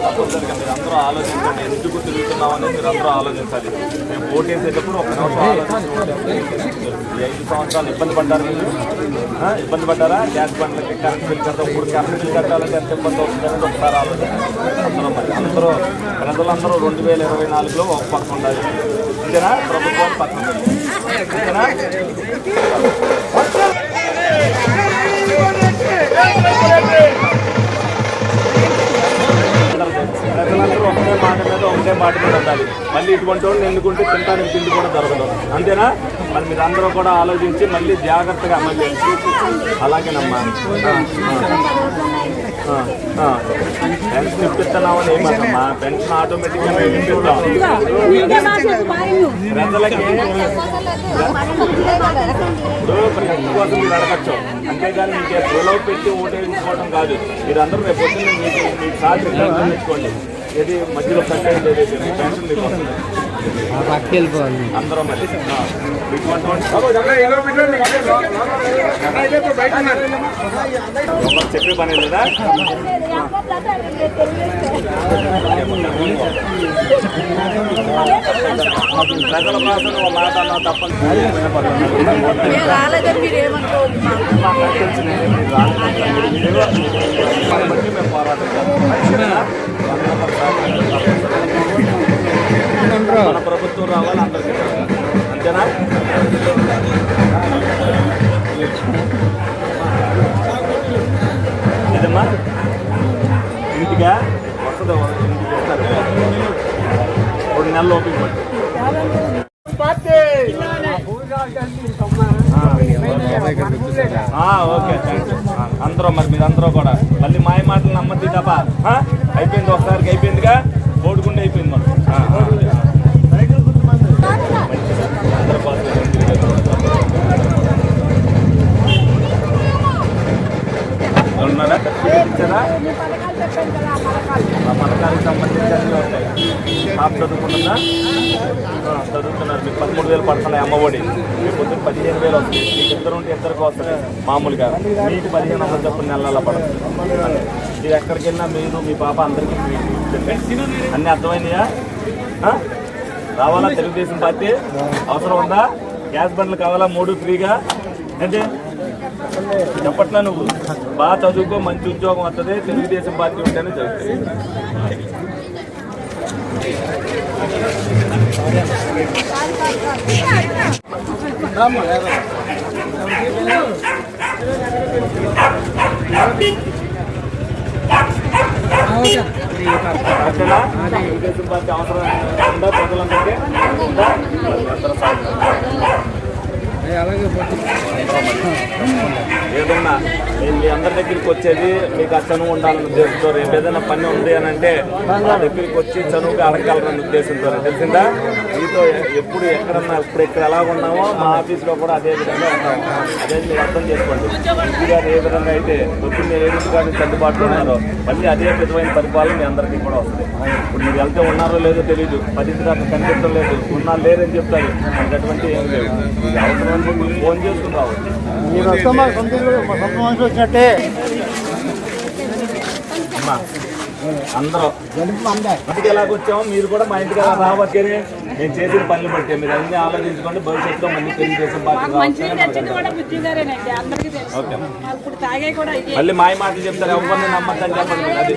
తప్పనిసరిగా మీరు అందరూ ఆలోచించండి ఎందుకు తిరుగుతున్నాం అనేది మీరు అందరూ ఆలోచించాలి. మేము ఓటు వేసేటప్పుడు ఒక నిమిషం ఆలోచించి ఐదు సంవత్సరాలు ఇబ్బంది పడ్డారు మీరు? ఇబ్బంది పడ్డారా? గ్యాస్ బండ్లకి కరెంట్ బిల్ కట్టాలి ఇప్పుడు కరెంట్ బిల్ కట్టాలంటే ఎంత ఇబ్బంది అవుతుంది అనేది ఒకసారి ఆలోచించండి. అందరూ మరి అందరూ ప్రజలందరూ రెండు వేల ఇరవై నాలుగులో ఒక పక్క ఉండాలి. ఇంతేనా? ప్రభుత్వం పక్కన ఇంతేనా? మాట మీద ఉండాలి. మళ్ళీ ఇటువంటి వాళ్ళు ఎన్నుకుంటే తినడానికి తిండి కూడా దొరకదు. అంతేనా? మరి మీరు అందరూ కూడా ఆలోచించి మళ్ళీ జాగ్రత్తగా చేయండి. అలాగేనమ్మా. పెన్షన్ ఇప్పిస్తున్నామని ఏమన్నమ్మా? పెన్షన్ ఆటోమేటిక్గా మేము ఇప్పిస్తాం. ప్రజలకి ప్రజల కోసం మీరు అడగచ్చు. అంతేగాని మీకు సెలవు పెట్టి ఓటేయించుకోవడం కాదు. మీరు అందరూ రేపు పొద్దున్న మీకు మీకు సాధ్యం తెచ్చుకోండి. ఏది మధ్యలో కట్టేది ఏదైతే వస్తుంది వెళ్ళిపోవాలి అందరూ ఎవరు చెప్పే పని లేదా? ప్రజల కోసం ఒక మాట అన్నా తప్పని రాలేదని మీరు ఏమనుకోవద్దు దాన్ని బట్టి మేము పోరాటం. మన ప్రభుత్వం రావాలి అందరికీ అంతేనా ఇదమ్మా ఓకే థ్యాంక్ యూ ఆ, అందరూ మరి మీరు అందరూ కూడా. మళ్ళీ మాయ మాటలు నమ్మద్ది తప్ప? అయిపోయింది ఒకసారికి అయిపోయిందిగా? ఓడుకుంటే అయిపోయింది మనం ఉన్నారా ఇచ్చారా ఆ సంబంధించి చదువుకుంటుందా చదువుతున్నారు. మీకు పదమూడు వేలు పడుతున్నాయి అమ్మఒడి. మీకు పొద్దున్న పదిహేను వేలు వస్తుంది. మీకు ఇద్దరు ఉంటే ఇద్దరికి వస్తుంది మామూలుగా. మీకు పదిహేను వందల చొప్పున నెలల పడుతుంది. మీరు ఎక్కడికి వెళ్ళినా మీరు మీ పాప అందరికీ అన్నీ అర్థమైనాయా రావాలా? తెలుగుదేశం పార్టీ? అవసరం ఉందా? గ్యాస్ బండ్లు కావాలా? మూడు ఫ్రీగా? అంటే చెప్పట్లా నువ్వు బాగా చదువుకో మంచి ఉద్యోగం వస్తుంది తెలుగుదేశం పార్టీ ఉంటేనే చదువుతుంది ఓకేనా? తెలుగుదేశం పార్టీ అవసరం ఉందా ప్రజలందరికీ ఉందా? అందరూ సాయం. అలాగే ఏదన్నా మీ అందరి దగ్గరికి వచ్చేది మీకు ఆ చనువు ఉండాలని ఉద్దేశంతో రేపు ఏదైనా పని ఉంది అని అంటే దగ్గరికి వచ్చి చనువుగా అడగగలరన్న ఉద్దేశంతో తెలిసిందా? మీతో ఎప్పుడు ఎక్కడన్నా ఇప్పుడు ఇక్కడ ఎలా ఉన్నామో మా ఆఫీస్లో కూడా అదే విధంగా ఉంటాము. అదే మీరు అర్థం చేసుకోండి. ఇంటి గారు ఏ విధంగా అయితే పొద్దున్న ఏ విధంగా నుంచి అందుబాటులో ఉన్నారో మళ్ళీ అదే విధమైన పరిపాలన మీ అందరికీ కూడా వస్తుంది ఇప్పుడు మీరు వెళ్తే ఉన్నారో లేదో తెలియదు పది దాకా కనిపించడం లేదు ఉన్నా లేరని చెప్తారు. అటువంటి ఏం లేవు. ఇది అవసరం అంటే మీరు ఫోన్ చేసుకుని రావచ్చు. మీరు వచ్చినట్టే. అమ్మా, అందరూ. ఇంటికి మీరు కూడా మా ఇంటికి ఎలా రావచ్చని నేను చేసిన పనులు బట్టి. మీరు అన్ని ఆలోచించుకోండి భవిష్యత్తులో మళ్ళీ తెలుగుదేశం పార్టీ కూడా కూడా మళ్ళీ మాయ మాటలు చెప్తారు ఎవరిని నమ్మద్దని చెప్పండి. అది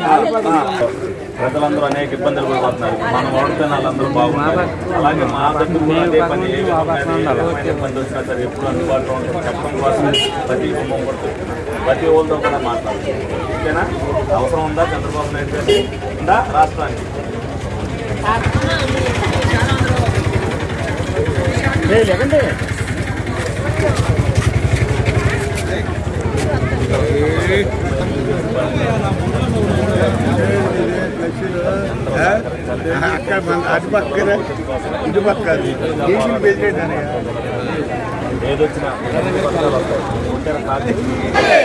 ప్రజలందరూ అనేక ఇబ్బందులు పడుతున్నారు. మనం ఓడితే వాళ్ళందరూ బాగుంటారు. అలాగే మా దగ్గర కూడా అదే పని ఏ విధంగా ఇబ్బంది వచ్చినా సరే ఎప్పుడు అందుబాటులో ఉంటుంది చెప్పడం కోసం ప్రతి కుటుంబం పడుతుంది ప్రతి వాళ్ళతో కూడా మాట్లాడుతుంది ఓకేనా అవసరం ఉందా చంద్రబాబు నాయుడు గారికి ఉందా రాష్ట్రానికి అక్కడ మన అటు పక్కన ఇటు పక్క డీజిల్ బెదిరేట్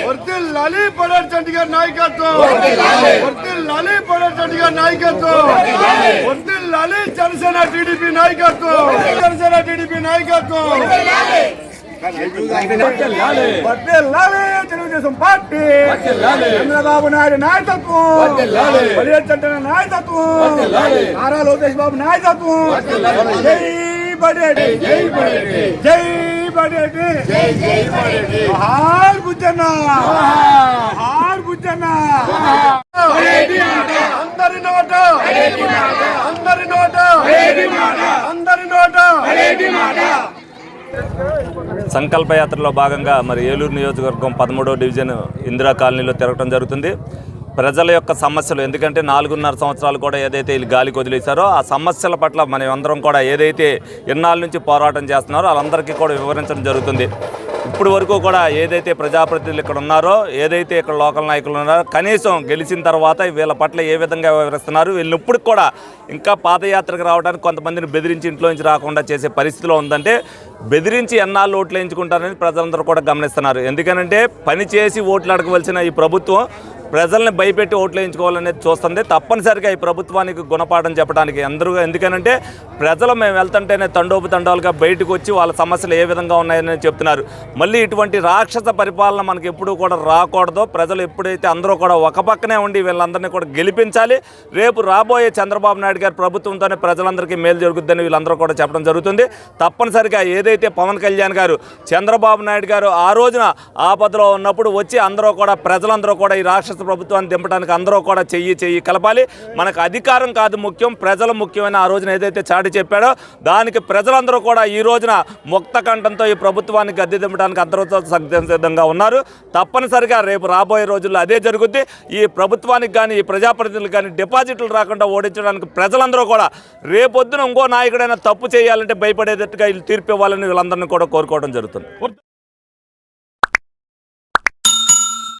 వర్తిల్లాలి పడర్ చంటి గారి నాయకత్వం. వర్తిల్లాలి పడర్ చంటి గారి నాయకత్వం. వర్తిల్లాలి జనసేన టీడీపీ నాయకత్వం. జనసేన టీడీపీ నాయకత్వం. తెలుగుదేశం పార్టీ. చంద్రబాబు నాయుడు నాయకత్వం. చంటి నాయకత్వం. నారా లోకేష్ బాబు నాయకత్వం. జై బడేటి జై బడేటి జై బడేటి జై జై బడేటి హార్ బుజ్జన్న హార్ బుజ్జన్న అందరి నోట. అందరి నోట. అందరి నోట. సంకల్ప యాత్రలో భాగంగా మరి ఏలూరు నియోజకవర్గం పదమూడో డివిజన్ ఇందిరా కాలనీలో తిరగటం జరుగుతుంది. ప్రజల యొక్క సమస్యలు ఎందుకంటే నాలుగున్నర సంవత్సరాలు కూడా ఏదైతే వీళ్ళు గాలికి వదిలేశారో ఆ సమస్యల పట్ల మనం అందరం కూడా ఏదైతే ఎన్నాళ్ళ నుంచి పోరాటం చేస్తున్నారో వాళ్ళందరికీ కూడా వివరించడం జరుగుతుంది. ఇప్పుడు వరకు కూడా ఏదైతే ప్రజాప్రతినిధులు ఇక్కడ ఉన్నారో ఏదైతే ఇక్కడ లోకల్ నాయకులు ఉన్నారో కనీసం గెలిచిన తర్వాత వీళ్ళ పట్ల ఏ విధంగా వివరిస్తున్నారు వీళ్ళనిప్పుడు కూడా ఇంకా పాదయాత్రకు రావడానికి కొంతమందిని బెదిరించి ఇంట్లో నుంచి రాకుండా చేసే పరిస్థితిలో ఉందంటే బెదిరించి ఎన్నాళ్ళు ఓట్లు వేయించుకుంటారని ప్రజలందరూ కూడా గమనిస్తున్నారు. ఎందుకనంటే పని చేసి ఓట్లు అడగవలసిన ఈ ప్రభుత్వం ప్రజల్ని భయపెట్టి ఓట్లు వేయించుకోవాలనేది చూస్తుంది. తప్పనిసరిగా ఈ ప్రభుత్వానికి గుణపాఠం చెప్పడానికి అందరూ ఎందుకనంటే ప్రజలు మేము వెళ్తుంటేనే తండోపు తండాలుగా బయటకు వచ్చి వాళ్ళ సమస్యలు ఏ విధంగా ఉన్నాయని చెప్తున్నారు. మళ్ళీ ఇటువంటి రాక్షస పరిపాలన మనకి ఎప్పుడూ కూడా రాకూడదు. ప్రజలు ఎప్పుడైతే అందరూ కూడా ఒక పక్కనే ఉండి వీళ్ళందరినీ కూడా గెలిపించాలి. రేపు రాబోయే చంద్రబాబు నాయుడు గారి ప్రభుత్వంతోనే ప్రజలందరికీ మేలు జరుగుతుందని వీళ్ళందరూ కూడా చెప్పడం జరుగుతుంది. తప్పనిసరిగా ఏదైతే పవన్ కళ్యాణ్ గారు చంద్రబాబు నాయుడు గారు ఆ రోజున ఆపదలో ఉన్నప్పుడు వచ్చి అందరూ కూడా ప్రజలందరూ కూడా ఈ రాక్షస ప్రభుత్వాన్ని దింపడానికి అందరూ కూడా చెయ్యి చెయ్యి కలపాలి. మనకు అధికారం కాదు ముఖ్యం ప్రజలు ముఖ్యమైన ఆ రోజున ఏదైతే చాటి చెప్పాడో దానికి ప్రజలందరూ కూడా ఈ రోజున ముక్త కంఠంతో ఈ ప్రభుత్వాన్ని గద్దె దింపడానికి అందరూ సిద్ధంగా ఉన్నారు. తప్పనిసరిగా రేపు రాబోయే రోజుల్లో అదే జరుగుద్ది. ఈ ప్రభుత్వానికి కానీ ఈ ప్రజాప్రతినిధులకు కానీ డిపాజిట్లు రాకుండా ఓడించడానికి ప్రజలందరూ కూడా రేపొద్దున ఇంకో నాయకుడైనా తప్పు చేయాలంటే భయపడేటట్టుగా వీళ్ళు తీర్పు ఇవ్వాలని వీళ్ళందరినీ కూడా కోరుకోవడం జరుగుతుంది.